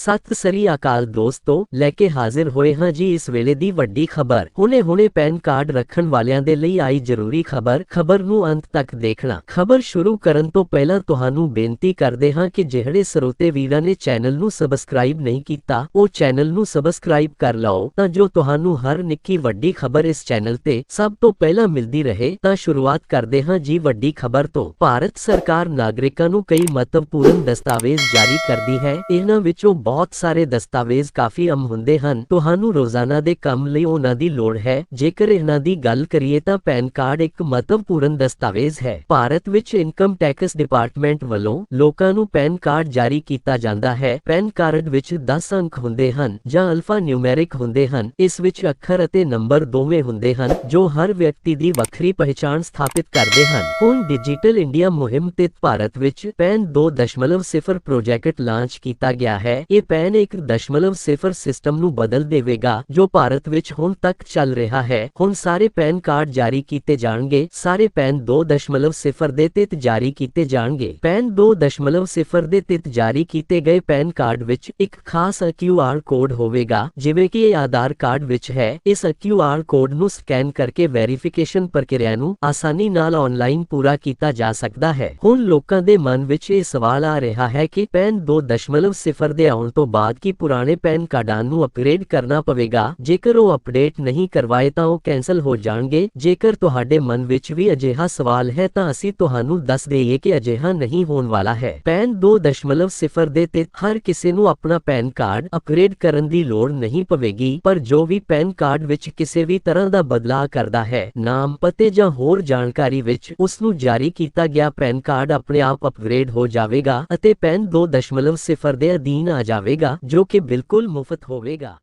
ਸਤਿ ਸ੍ਰੀ ਅਕਾਲ ਦੋਸਤੋ, ਲੈ ਕੇ ਹਾਜ਼ਰ ਹੋਏ ਹਾਂ ਜੀ ਇਸ ਵੇਲੇ ਦੀ ਵੱਡੀ ਖਬਰ। ਹੁਣੇ-ਹੁਣੇ ਪੈਨ ਕਾਰਡ ਰੱਖਣ ਵਾਲਿਆਂ ਦੇ ਲਈ ਆਈ ਜ਼ਰੂਰੀ ਖਬਰ ਖਬਰ ਨੂੰ ਅੰਤ ਤੱਕ ਦੇਖਣਾ। ਖਬਰ ਸ਼ੁਰੂ ਕਰਨ ਤੋਂ ਪਹਿਲਾਂ ਤੁਹਾਨੂੰ ਬੇਨਤੀ ਕਰਦੇ ਹਾਂ ਕਿ ਜਿਹੜੇ ਸਰੋਤੇ ਵੀਰਾਂ ਨੇ ਚੈਨਲ ਨੂੰ ਸਬਸਕ੍ਰਾਈਬ ਨਹੀਂ ਕੀਤਾ, ਉਹ ਚੈਨਲ ਨੂੰ ਸਬਸਕ੍ਰਾਈਬ ਕਰ ਲਓ। ਤਾਂ ਜੋ ਤੁਹਾਨੂੰ ਹਰ ਨਿੱਕੀ ਵੱਡੀ ਖਬਰ ਇਸ ਚੈਨਲ ਤੇ ਸਭ ਤੋਂ ਪਹਿਲਾਂ ਮਿਲਦੀ ਰਹੇ, ਤਾਂ ਸ਼ੁਰੂਆਤ ਕਰਦੇ ਹਾਂ ਜੀ ਵੱਡੀ ਖਬਰ ਤੋਂ। ਭਾਰਤ ਸਰਕਾਰ ਨਾਗਰਿਕਾਂ ਨੂੰ ਕਈ ਮਹੱਤਵਪੂਰਨ ਦਸਤਾਵੇਜ਼ ਜਾਰੀ ਕਰਦੀ ਹੈ। ਇਹਨਾਂ ਵਿੱਚੋਂ ਬਹੁਤ ਸਾਰੇ ਦਸਤਾਵੇਜ਼ ਕਾਫੀ ਅਮ ਹੁੰਦੇ ਹਨ। ਤੁਹਾਨੂੰ ਰੋਜ਼ਾਨਾ ਦੇ ਕੰਮ ਲਈ ਉਹਨਾਂ ਦੀ ਲੋੜ ਹੈ। ਜੇਕਰ ਇਹਨਾਂ ਦੀ ਗੱਲ ਕਰੀਏ ਤਾਂ ਪੈਨ ਕਾਰਡ ਇੱਕ ਮਹੱਤਵਪੂਰਨ ਦਸਤਾਵੇਜ਼ ਹੈ। ਭਾਰਤ ਵਿੱਚ ਇਨਕਮ ਟੈਕਸ ਡਿਪਾਰਟਮੈਂਟ ਵੱਲੋਂ ਲੋਕਾਂ ਨੂੰ ਪੈਨ ਕਾਰਡ ਜਾਰੀ ਕੀਤਾ ਜਾਂਦਾ ਹੈ। ਪੈਨ ਕਾਰਡ ਵਿੱਚ 10 ਅੰਕ ਹੁੰਦੇ ਹਨ ਜਾਂ ਅਲਫਾ ਨਿਊਮੈਰਿਕ ਹੁੰਦੇ ਹਨ। ਇਸ ਵਿੱਚ ਅੱਖਰ ਅਤੇ ਨੰਬਰ ਦੋਵੇਂ ਹੁੰਦੇ ਹਨ, ਜੋ ਹਰ ਵਿਅਕਤੀ ਦੀ ਵੱਖਰੀ ਪਹਿਚਾਣ ਸਥਾਪਿਤ ਕਰਦੇ ਹਨ। ਹੁਣ ਡਿਜੀਟਲ ਇੰਡੀਆ ਮੁਹਿੰਮ ਤੇ ਭਾਰਤ ਵਿੱਚ ਪੈਨ 2.0 ਪ੍ਰੋਜੈਕਟ ਲਾਂਚ ਕੀਤਾ ਗਿਆ ਹੈ। ਇਹ ਪੈਨ 1.0 ਸਿਸਟਮ ਨੂੰ ਬਦਲ ਦੇਵੇਗਾ, ਜੋ ਭਾਰਤ ਵਿੱਚ ਹੁਣ ਤੱਕ ਚੱਲ ਰਿਹਾ ਹੈ। ਹੁਣ ਸਾਰੇ ਪੈਨ ਕਾਰਡ ਜਾਰੀ ਕੀਤੇ ਜਾਣਗੇ। ਸਾਰੇ ਪੈਨ 2.0 ਦੇ ਤਹਿਤ ਜਾਰੀ ਕੀਤੇ ਜਾਣਗੇ। ਪੈਨ 2.0 ਦੇ ਤਹਿਤ ਜਾਰੀ ਕੀਤੇ ਗਏ ਪੈਨ ਕਾਰਡ ਵਿੱਚ ਇੱਕ ਖਾਸ QR ਕੋਡ ਹੋਵੇਗਾ, ਜਿਵੇਂ ਕਿ ਇਹ ਆਧਾਰ ਕਾਰਡ ਵਿੱਚ ਹੈ। ਇਸ QR ਕੋਡ ਨੂੰ ਸਕੈਨ ਕਰਕੇ ਵੈਰੀਫਿਕੇਸ਼ਨ ਪ੍ਰਕਿਰਿਆ ਨੂੰ ਆਸਾਨੀ ਨਾਲ ਆਨਲਾਈਨ ਪੂਰਾ ਕੀਤਾ ਜਾ ਸਕਦਾ ਹੈ। ਹੁਣ ਲੋਕਾਂ ਦੇ ਮਨ ਵਿੱਚ ਇਹ ਸਵਾਲ ਆ ਰਿਹਾ ਹੈ ਕਿ ਪੈਨ 2.0 ਦੇ ਆਉਣ ਤੋਂ ਬਾਅਦ ਕਿ ਪੁਰਾਣੇ ਪੈਨ ਕਾਰਡਾਂ ਨੂੰ ਅਪਗ੍ਰੇਡ ਕਰਨਾ ਪਵੇਗਾ। ਜੇਕਰ ਉਹ ਅਪਡੇਟ ਨਹੀਂ ਕਰਵਾਏ ਤਾਂ ਉਹ ਕੈਨਸਲ ਹੋ ਜਾਣਗੇ। ਜੇਕਰ ਤੁਹਾਡੇ ਮਨ ਵਿੱਚ ਵੀ ਅਜਿਹਾ ਸਵਾਲ ਹੈ ਤਾਂ ਅਸੀਂ ਤੁਹਾਨੂੰ ਦੱਸ ਦਈਏ ਕਿ ਅਜਿਹਾ ਨਹੀਂ ਹੋਣ ਵਾਲਾ ਹੈ। ਪੈਨ 2.0 ਦੇ ਤੇ ਹਰ ਕਿਸੇ ਨੂੰ ਆਪਣਾ ਪੈਨ ਕਾਰਡ ਅਪਗ੍ਰੇਡ ਕਰਨ ਦੀ ਲੋੜ ਨਹੀਂ ਪਵੇਗੀ, ਪਰ ਜੋ ਵੀ ਪੈਨ ਕਾਰਡ ਵਿੱਚ ਕਿਸੇ ਵੀ ਤਰ੍ਹਾਂ ਦਾ ਬਦਲਾਅ ਕਰਦਾ ਹੈ, ਨਾਮ, ਪਤੇ ਜਾਂ ਹੋਰ ਜਾਣਕਾਰੀ ਵਿੱਚ ਉਸ ਨੂੰ ਜਾਰੀ ਕੀਤਾ ਗਿਆ ਪੈਨ ਕਾਰਡ ਆਪਣੇ ਆਪ ਅਪਗ੍ਰੇਡ ਹੋ ਜਾਵੇਗਾ ਅਤੇ ਪੈਨ 2.0 ਦੇ ਅਧੀਨ ਆ ਜਾਵੇਗਾ ਜੋ ਕਿ ਬਿਲਕੁਲ ਮੁਫਤ ਹੋਵੇਗਾ।